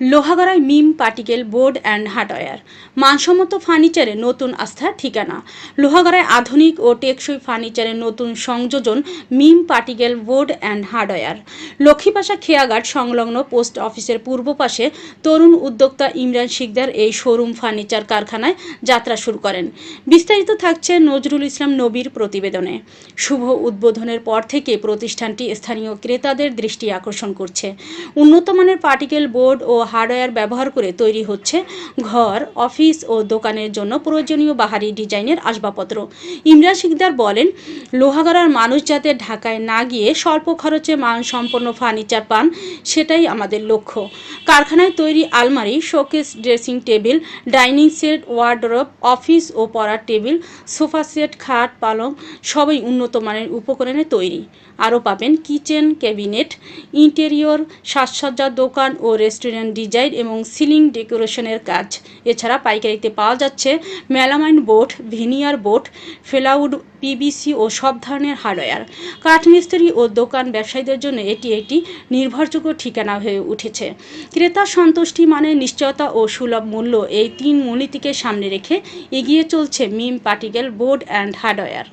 লোহাগড়ায় Mim particle board and hardware. মানসম্মত ফার্নিচারে নতুন আস্থার ঠিকানা। লোহাগড়ায় আধুনিক ও টেকসই ফার্নিচারের নতুন সংযোজন Mim particle board and hardware. Lakshmipasha খেয়াঘাট সংলগ্ন পোস্ট অফিসের পূর্ব পাশে তরুণ উদ্যোক্তা ইমরান শিকদার এই শোরুম ফার্নিচার কারখানায় যাত্রা শুরু করেন। বিস্তারিত থাকছে নজরুল ইসলাম নবীর প্রতিবেদনে। শুভ উদ্বোধনের পর থেকে প্রতিষ্ঠানটি স্থানীয় ক্রেতাদের দৃষ্টি আকর্ষণ করছে। উন্নত মানের পার্টিকেল বোর্ড ও হার্ডওয়্যার ব্যবহার করে তৈরি হচ্ছে ঘর, অফিস ও দোকানের জন্য প্রয়োজনীয় বাহারি ডিজাইনের আসবাবপত্র। ইমরান শিকদার বলেন, লোহাগড়ার মানুষ যাতে ঢাকায় না গিয়ে স্বল্প খরচে মানসম্পন্ন ফার্নিচার পান, সেটাই আমাদের লক্ষ্য। কারখানায় তৈরি আলমারি, showcase, dressing table, dining set, wardrobe, office ও পড়ার টেবিল, সোফা সেট, খাট, পালং সবই উন্নত মানের উপকরণে তৈরি। আরও পাবেন কিচেন, ক্যাবিনেট, ইন্টেরিয়র, সাজসজ্জার দোকান ও রেস্টুরেন্ট ডিজাইন এবং সিলিং ডেকোরেশনের কাজ। এছাড়া পাইকারিতে পাওয়া যাচ্ছে melamine board veneer board plywood, PVC ও সব ধরনের হার্ডওয়্যার। কাঠমিস্ত্রি ও দোকান ব্যবসায়ীদের জন্য এটি একটি নির্ভরযোগ্য ঠিকানা হয়ে উঠেছে। ক্রেতা সন্তুষ্টি মানে নিশ্চয়তা ও সুলভ মূল্য এই তিন মূলনীতিকে সামনে রেখে এগিয়ে চলছে Mim particle board and hardware.